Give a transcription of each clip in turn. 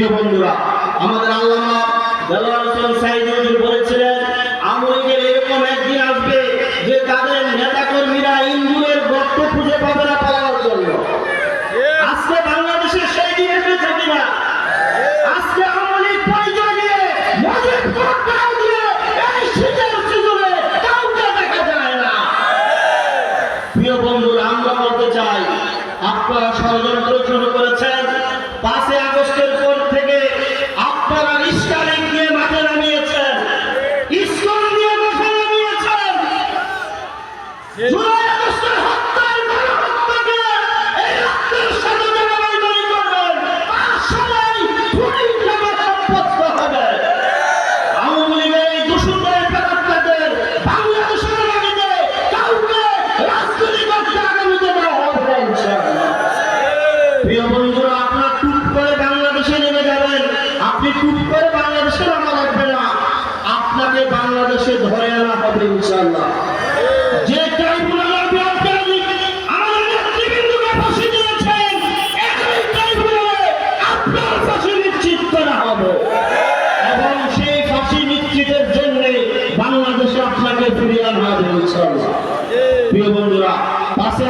প্রিয় বন্ধুরা, আমাদের আল্লামা এরকম একদিন আসবে যে তাদের নেতাকর্মীরা ইন্দুরের গর্ত খুঁজে পাবে না পালানোর জন্য। আজকে বাংলাদেশের সেই দিন প্রিয় বন্ধুরা, আমরা বলতে চাই, আপনারা ষড়যন্ত্র শুরু করেছেন।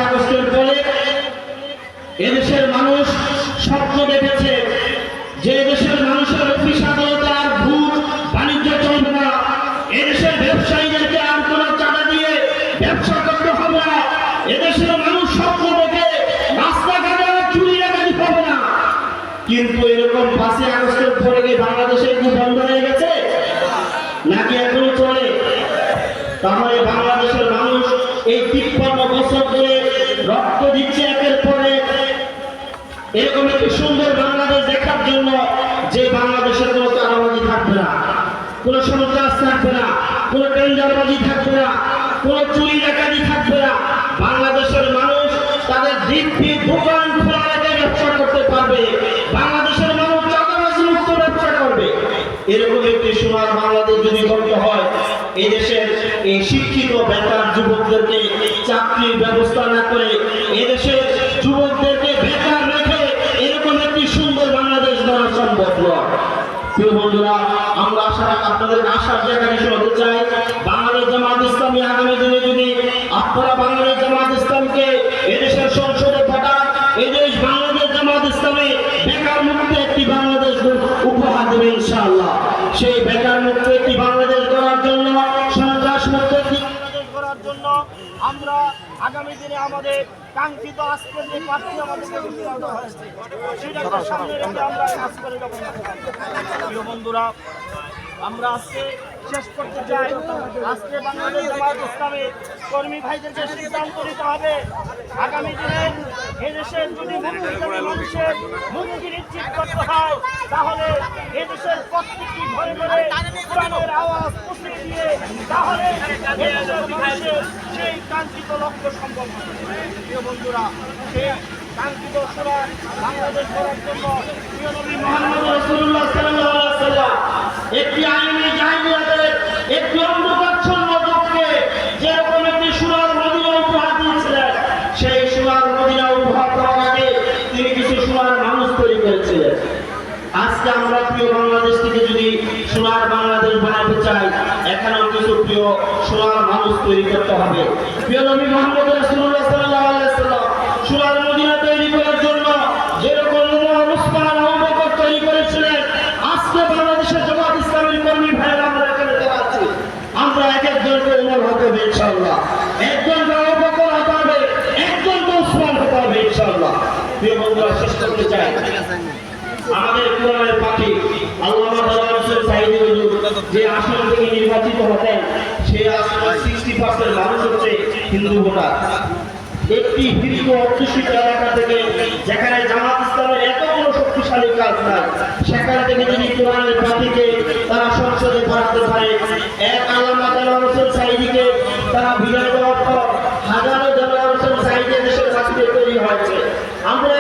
আগস্টের পরে এদেশের মানুষ স্বপ্ন দেখেছে যে এদেশের মানুষের অফিস আদালতে আর বাণিজ্য চলবে না। এদেশের ব্যবসায়ীদেরকে আর কোনো চাঁদা দিয়ে ব্যবসা করতে হবে না। এদেশের মানুষ স্বপ্ন দেখে রাস্তাঘাটে আর চুরি না। কিন্তু এরকম পাঁচই আগস্টের পরে কি বাংলাদেশে কি বন্ধ হয়ে গেছে নাকি এখনও চলে তাহলে বাংলাদেশের মানুষ এই তিপ্পান্ন বছর ধরে রক্ত দিচ্ছে একের পরে এরকম একটি সুন্দর বাংলাদেশ দেখার জন্য যে বাংলাদেশের কোনো চারাবাজি থাকবে না, কোনো সন্ত্রাস থাকবে না, কোনো টেন্ডারবাজি থাকবে না, কোনো চুরি ডাকাতি থাকবে না। বাংলাদেশের মানুষ তাদের দিব্যি দোকান খোলা ব্যবসা করতে পারবে। বাংলাদেশের মানুষ চাঁদাবাজি মুক্ত ব্যবসা করবে। এরকম একটি সোনার বাংলাদেশ যদি গড়তে হয় এই দেশের এই শিক্ষিত বেকার যুবকদেরকে চাকরির ব্যবস্থা না করে আশার জায়গায় শোনাতে চাই। বাংলাদেশ জামাত ইসলামী আগামী দিনে যদি আপনারা বাংলাদেশ জামাত ইসলামকে এদেশের সংসদে পাঠান, এদেশ বাংলাদেশ জামাত ইসলামী বেকার মুক্ত একটি বাংলাদেশ উপহার দেবে ইনশাআল্লাহ। সেই বেকার মুক্ত একটি বাংলাদেশ গড়ার জন্য, সন্ত্রাস মুক্ত একটি বাংলাদেশ গড়ার জন্য আমরা আগামী দিনে আমাদের কাঙ্ক্ষিত আজকের যে প্রার্থী আমাদেরকে ঘোষণা হয়েছে, সেটাকে সামনে রেখে আমরা কাজ করে যাব বন্ধুরা আমরা আজকে শেষ করতে চাই। আজকে বাংলাদেশ জামাত ইসলামী কর্মী ভাইদেরকে সিদ্ধান্ত নিতে হবে। আগামী দিনে এদেশের যদি মানুষের মুক্তি নিশ্চিত করতে হয়, তাহলে এদেশের প্রত্যেকটি ঘরে ঘরে কোরআনের আওয়াজ পৌঁছে দিয়ে, তাহলে মানুষের সেই কাঙ্ক্ষিত লক্ষ্য সম্ভব হবে। প্রিয় বন্ধুরা, সেই কাঙ্ক্ষিত সুরা বাংলাদেশ করার জন্য প্রিয় নবী মোহাম্মদ আলাইহি ওয়াসাল্লাম একটি আইনি জাহিলিয়াতের একটি অন্ধকারচ্ছন্ন যুগকে যেরকম একটি সোনার মদিনা উপহার দিয়েছিলেন, সেই সোনার মদিনা উপহার দেওয়ার আগে তিনি কিছু সোনার মানুষ তৈরি করেছিলেন। আজকে আমরা প্রিয় বাংলাদেশ থেকে যদি সোনার বাংলাদেশ বানাতে চাই, এখানেও কিছু প্রিয় সোনার মানুষ তৈরি করতে হবে। প্রিয় নবী মোহাম্মদ রাসূলুল্লাহ সাল্লাল্লাহু আলাইহি ওয়াসাল্লাম সোনার মদিনা তৈরি করার জন্য যেরকম উমর উসমান আবু বকর তৈরি করেছিলেন আজকে বাংলাদেশের জামাত ইসলামের কর্মী ভাইয়েরা আমরা এখানে যারা আছি আমরা এক একজনকে উমর হতে হবে আবু বকর হতে সেই আসনে সিক্সটি পার্সেন্ট মানুষ হচ্ছে হিন্দু ভোটার। একটি হিন্দু এলাকা থেকে, যেখানে জামাত ইসলামের এত কোনো শক্তিশালী কাজ নাই, সেখান থেকে যদি কোরআনের পাখিকে আমরা একজন কোরআন